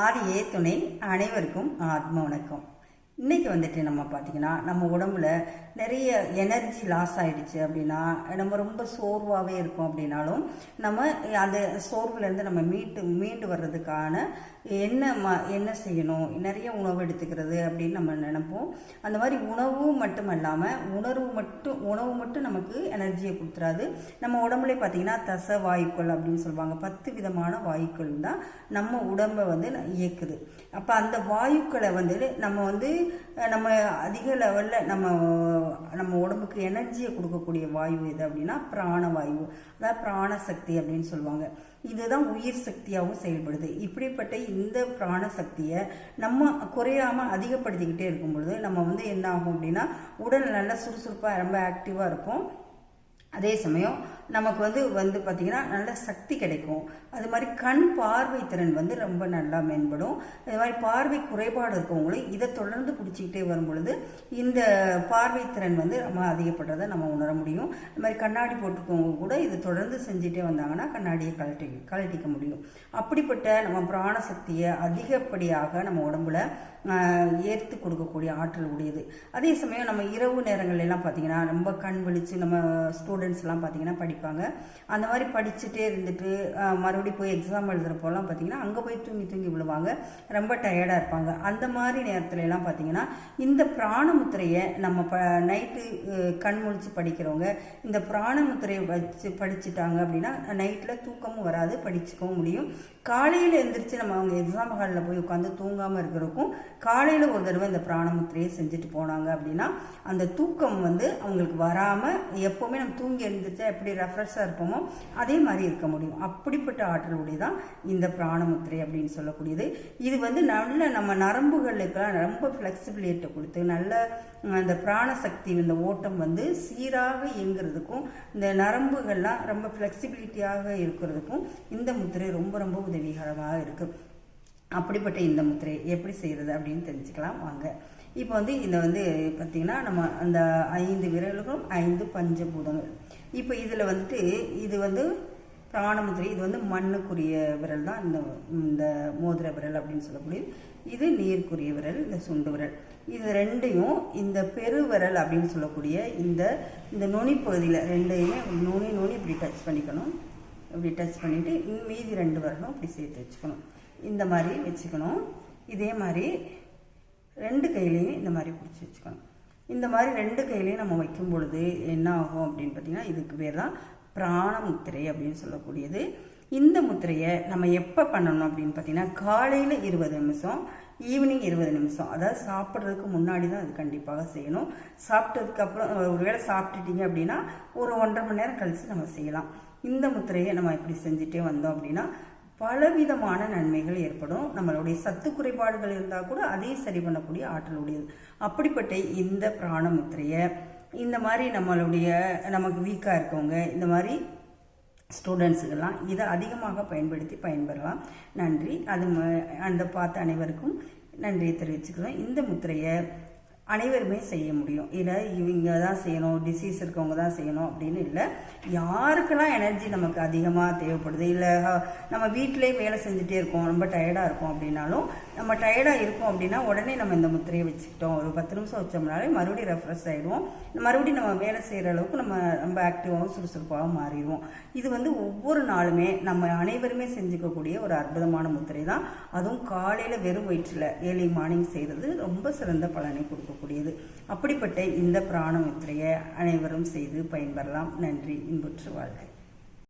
ஆதியே துணை அனைவருக்கும் ஆத்ம வணக்கம். இன்றைக்கி வந்துட்டு நம்ம பார்த்தீங்கன்னா நம்ம உடம்புல நிறைய எனர்ஜி லாஸ் ஆகிடுச்சு அப்படின்னா நம்ம ரொம்ப சோர்வாகவே இருக்கோம் அப்படின்னாலும் நம்ம அந்த சோர்வுலேருந்து நம்ம மீட்டு மீண்டு வர்றதுக்கான என்ன ம என்ன செய்யணும் நிறைய உணவு எடுத்துக்கிறது அப்படின்னு நம்ம நினைப்போம். அந்த மாதிரி உணவு மட்டும் இல்லாமல் உணர்வு மட்டும் உணவு மட்டும் நமக்கு எனர்ஜியை கொடுத்துறாது நம்ம உடம்புல பார்த்தீங்கன்னா தச வாயுக்கள் அப்படின்னு சொல்லுவாங்க. பத்து விதமான வாயுக்கள் தான் நம்ம உடம்பை வந்து இயக்குது. அப்போ அந்த வாயுக்களை வந்து நம்ம வந்து நம்ம அதிக லெவலில் நம்ம நம்ம உடம்புக்கு எனர்ஜியை கொடுக்கக்கூடிய வாயு எது அப்படின்னா பிராணவாயு. அதாவது பிராணசக்தி அப்படின்னு சொல்லுவாங்க. இதுதான் உயிர் சக்தியாகவும் செயல்படுது. இப்படிப்பட்ட இந்த பிராண சக்தியை நம்ம குறையாம அதிகப்படுத்திக்கிட்டே இருக்கும் பொழுது நம்ம வந்து என்ன ஆகும் அப்படின்னா உடல் நல்லா சுறுசுறுப்பாக ரொம்ப ஆக்டிவாக இருக்கும். அதே சமயம் நமக்கு வந்து வந்து பார்த்திங்கன்னா நல்ல சக்தி கிடைக்கும். அது மாதிரி கண் பார்வை திறன் வந்து ரொம்ப நல்லா மேம்படும். இது மாதிரி பார்வை குறைபாடு இருக்கவங்களும் இதை தொடர்ந்து பிடிச்சிக்கிட்டே வரும் பொழுது இந்த பார்வை திறன் வந்து நம்ம அதிகப்படுறதை நம்ம உணர முடியும். இது மாதிரி கண்ணாடி போட்டுக்கவங்க கூட இதை தொடர்ந்து செஞ்சுட்டே வந்தாங்கன்னா கண்ணாடியை கழட்டி கழட்டிக்க முடியும். அப்படிப்பட்ட நம்ம பிராண சக்தியை அதிகப்படியாக நம்ம உடம்புல ஏற்று கொடுக்கக்கூடிய ஆற்றல் உடையது. அதே சமயம் நம்ம இரவு நேரங்கள்லாம் பார்த்தீங்கன்னா ரொம்ப கண் விழிச்சு நம்ம ஸ்டூடெண்ட்ஸ்லாம் பார்த்தீங்கன்னா படிப்பாங்க அந்த மாதிரி படிச்சுட்டே இருந்துட்டு மறுபடியும் போய் எக்ஸாம் எழுதுறப்போலாம் பார்த்தீங்கன்னா அங்கே போய் தூங்கி தூங்கி விழுவாங்க. ரொம்ப டயர்டாக இருப்பாங்க. அந்த மாதிரி நேரத்துல எல்லாம் பார்த்தீங்கன்னா இந்த பிராணமுத்திரையை நம்ம ப நைட்டு கண் முழிச்சு படிக்கிறவங்க இந்த பிராணமுத்திரையை வச்சு படிச்சுட்டாங்க அப்படின்னா நைட்டில் தூக்கமும் வராது படிச்சுக்கவும் முடியும். காலையில் எழுந்திரிச்சு நம்ம அவங்க எக்ஸாம் ஹாலில் போய் உட்காந்து தூங்காமல் இருக்கிறக்கும் காலையில் ஒரு தடவை இந்த பிராணமுத்திரையை செஞ்சுட்டு போனாங்க அப்படின்னா அந்த தூக்கம் வந்து அவங்களுக்கு வராமல் எப்போவுமே நம்ம தூங்கி எழுந்திரிச்சா எப்படி ரெஃப்ரெஷ்ஷாக இருப்போமோ அதே மாதிரி இருக்க முடியும். அப்படிப்பட்ட ஆற்றலுடைய தான் இந்த பிராணமுத்திரை அப்படின்னு சொல்லக்கூடியது. இது வந்து நல்ல நம்ம நரம்புகளுக்கெல்லாம் ரொம்ப ஃப்ளெக்சிபிலிட்டி கொடுத்து நல்ல அந்த பிராணசக்தி இந்த ஓட்டம் வந்து சீராக இயங்குறதுக்கும் இந்த நரம்புகள்லாம் ரொம்ப ஃப்ளெக்சிபிலிட்டியாக இருக்கிறதுக்கும் இந்த முத்திரை ரொம்ப ரொம்ப உதவிகரமாக இருக்குது அப்படிப்பட்ட இந்த முத்திரை எப்படி செய்கிறது அப்படின்னு தெரிஞ்சுக்கலாம். வாங்க. இப்போ வந்து இந்த வந்து பார்த்திங்கன்னா நம்ம அந்த ஐந்து விரல்களும் ஐந்து பஞ்சபூதங்கள். இப்போ இதில் வந்துட்டு இது வந்து பிராணமுத்திரை இது வந்து மண்ணுக்குரிய விரல் தான். இந்த இந்த மோதிர விரல் அப்படின்னு சொல்லக்கூடியது. இது நீருக்குரிய விரல் இந்த சுண்டு விரல். இது ரெண்டையும் இந்த பெருவிரல் அப்படின்னு சொல்லக்கூடிய இந்த இந்த நுனி பகுதியில் ரெண்டையுமே நுனி நுனி இப்படி டச் பண்ணிக்கணும். இப்படி டச் பண்ணிவிட்டு மீதி ரெண்டு விரலும் இப்படி சேர்த்து வச்சுக்கணும். இந்த மாதிரி வச்சுக்கணும். இதே மாதிரி ரெண்டு கையிலையும் இந்த மாதிரி பிடிச்சி வச்சுக்கணும். இந்த மாதிரி ரெண்டு கையிலையும் நம்ம வைக்கும் பொழுது என்ன ஆகும் அப்படின்னு பார்த்தீங்கன்னா இதுக்கு பேர் தான் பிராண முத்திரை அப்படின்னு சொல்லக்கூடியது. இந்த முத்திரையை நம்ம எப்போ பண்ணணும் அப்படின்னு பார்த்தீங்கன்னா காலையில் இருபது நிமிஷம் ஈவினிங் இருபது நிமிஷம். அதாவது சாப்பிட்றதுக்கு முன்னாடி தான் அது கண்டிப்பாக செய்யணும். சாப்பிட்டதுக்கப்புறம் ஒரு ஒருவேளை சாப்பிட்டுட்டீங்க அப்படின்னா ஒரு ஒன்றரை மணி நேரம் கழித்து நம்ம செய்யலாம். இந்த முத்திரையை நம்ம இப்படி செஞ்சுட்டே வந்தோம் அப்படின்னா பலவிதமான நன்மைகள் ஏற்படும். நம்மளுடைய சத்து குறைபாடுகள் இருந்தால் கூட அதையும் சரி பண்ணக்கூடிய ஆற்றல் உடையது. அப்படிப்பட்ட இந்த பிராணமுத்திரையை இந்த மாதிரி நம்மளுடைய நமக்கு வீக்காக இருக்கவங்க இந்த மாதிரி ஸ்டூடெண்ட்ஸுக்கெல்லாம் இதை அதிகமாக பயன்படுத்தி பயன்பெறலாம். நன்றி. அது ம- அந்த பார்த்த அனைவருக்கும் நன்றியை தெரிவிச்சுக்கிறோம். இந்த முத்திரையை அனைவருமே செய்ய முடியும். இதை இவங்க தான் செய்யணும் டிசீஸ் இருக்கவங்க தான் செய்யணும் அப்படின்னு இல்லை. யாருக்கெல்லாம் எனர்ஜி நமக்கு அதிகமாக தேவைப்படுது? இல்லை நம்ம வீட்டிலே வேலை செஞ்சுட்டே இருக்கோம் ரொம்ப டயர்டாக இருக்கோம் அப்படின்னாலும் நம்ம டயர்டாக இருக்கோம் அப்படின்னா உடனே நம்ம இந்த முத்திரையை வச்சுக்கிட்டோம். ஒரு பத்து நிமிஷம் வச்சோம்னாலே மறுபடியும் ரெஃப்ரெஷ் ஆகிடுவோம் மறுபடியும் நம்ம வேலை செய்கிற அளவுக்கு நம்ம ரொம்ப ஆக்டிவாகவும் சுறுசுறுப்பாகவும் மாறிடுவோம். இது வந்து ஒவ்வொரு நாளுமே நம்ம அனைவருமே செஞ்சுக்கக்கூடிய ஒரு அற்புதமான முத்திரை தான். அதுவும் காலையில் வெறும் வயிற்றில் ஏர்லி மார்னிங் செய்கிறது ரொம்ப சிறந்த பலனை கொடுக்கக்கூடியது அப்படிப்பட்ட இந்த பிராணமித்திரையை அனைவரும் செய்து பயன்பெறலாம். நன்றி. இன்புற்று வாழ்க.